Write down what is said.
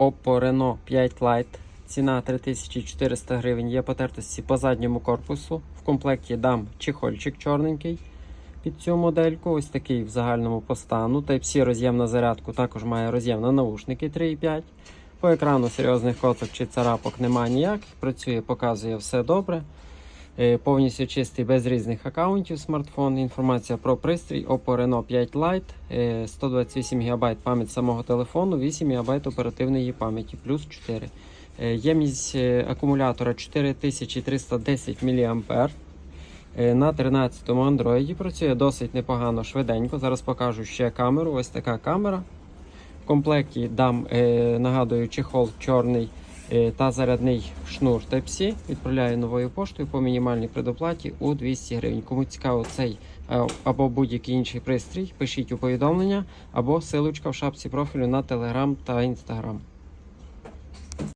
Oppo Reno 5 Lite. Ціна 3400 гривень. Є потертості по задньому корпусу. В комплекті дам чехольчик чорненький під цю модельку. Ось такий в загальному по стану. Type-C роз'єм на зарядку, також має роз'єм на наушники 3,5. По екрану серйозних коцок чи царапок немає ніяких. Працює, показує все добре. Е, Повністю чистий без різних аккаунтів смартфон. Інформація про пристрій Oppo Reno 5 Lite, е, 128 ГБ пам'ять самого телефону, 8 ГБ оперативної пам'яті, плюс 4. Е, Ємність е, акумулятора 4310 мА. Е, На 13-му Android працює досить непогано, швиденько. Зараз покажу ще камеру. Ось така камера. В комплекті дам, е, нагадую, чехол чорний е, та зарядний шнур Type-C. Відправляю новою поштою по мінімальній предоплаті у 200 гривень. Кому цікаво цей е, або будь-який інший пристрій, пишіть у повідомлення або силочка в шапці профілю на Telegram та Instagram.